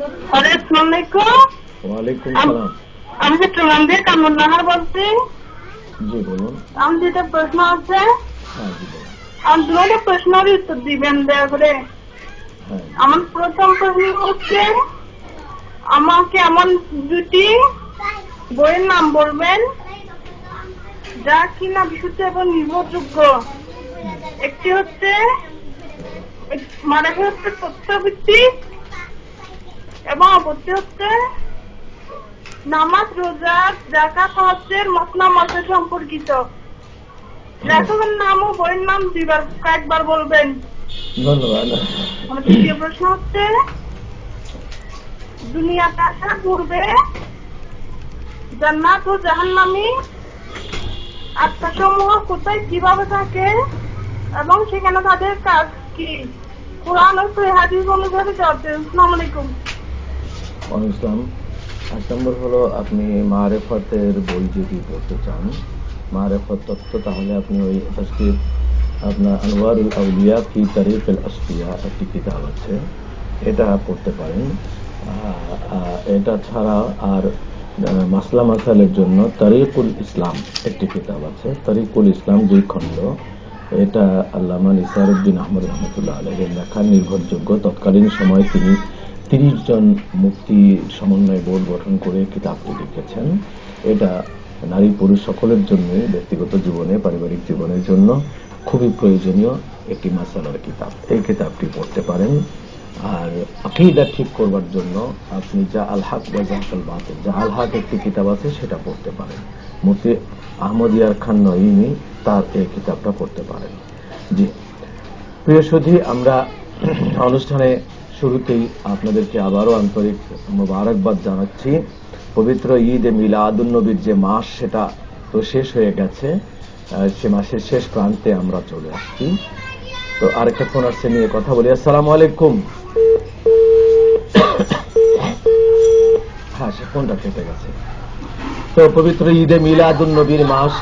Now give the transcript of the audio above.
আসসালামু আলাইকুম আম- সালাম। আমি চট্টগ্রাম থেকে কামরুল নাহার বলছি। জি বলুন। আমার যেটা প্রশ্ন আছে। হ্যাঁ জি বলুন। আমি তোমাকে প্রশ্নের উত্তর দিবেন দয়া করে। হ্যাঁ। আমার প্রথম প্রশ্ন হচ্ছে আমাকে এমন দুটি বইয়ের নাম বলবেন যা কিনা বিশুদ্ধ এবং নির্ভরযোগ্য। একটি হচ্ছে মানে হচ্ছে তথ্যভিত্তিক এবং অপরটি হচ্ছে নামাজ রোজা জাকাত হজ্জের মসলা মশলা সম্পর্কিত। লেখকের নাম ও বইয়ের নাম দুইবার কয়েকবার বলবেন। ধন্যবাদ। আমার দ্বিতীয় প্রশ্ন হচ্ছে দুনিয়াতে আসার পূর্বে জান্নাত ও জাহান্নামি আত্মাসমূহ কোথায় কীভাবে থাকে এবং সেখানে তাদের কাজ কি? কোরআন ও হাদিস অনুসারে দেন আসসালামু আলাইকুম। ইসলাম এক নম্বর হলো আপনি মারেফতের বই যদি পড়তে চান, মারেফত তত্ত্ব, তাহলে আপনি ওই আজকে আপনার আনোয়ারুল আউলিয়া ফি তারিফ আল আসফিয়া একটি কিতাব আছে। এটা পড়তে পারেন। এটা ছাড়া আর মাসলা মাসালের জন্য তারিকুল ইসলাম একটি কিতাব আছে। তারিকুল ইসলাম দুই খণ্ড। এটা আল্লামা নিসারুদ্দিন আহমদ রহমতুল্লাহ আলহের লেখা নির্ভরযোগ্য। তৎকালীন সময় তিনি তিরিশ জন মুক্তি সমন্বয় বোর্ড গঠন করে কিতাবটি লিখেছেন এটা নারী পুরুষ সকলের জন্য, ব্যক্তিগত জীবনে, পারিবারিক জীবনের জন্য খুবই প্রয়োজনীয় একটি মাসালার কিতাব। এই কিতাবটি পড়তে পারেন। আর আকিদা ঠিক করবার জন্য আপনি যা আল হক বা জাহাকাল বাতিল, যা আল হক একটি কিতাব আছে সেটা পড়তে পারেন। মুফতি আহমদিয়ার খান নঈমি তার এই কিতাবটা পড়তে পারেন। জি। প্রিয় সুধী, আমরা অনুষ্ঠানে শুরুতেই আপনাদেরকে আবারও আন্তরিক মোবারকবাদ জানাচ্ছি। পবিত্র ঈদ এ মিলাদুন্নবীর যে মাস, সেটা তো শেষ হয়ে গেছে। সে মাসের শেষ প্রান্তে আমরা চলে আসছি। তো আরেকটা ফোন আসছে নিয়ে কথা বলি। আসসালামু আলাইকুম। হ্যাঁ সে ফোনটা কেটে গেছে। তো পবিত্র ঈদে মিলাদুন নবীর মাস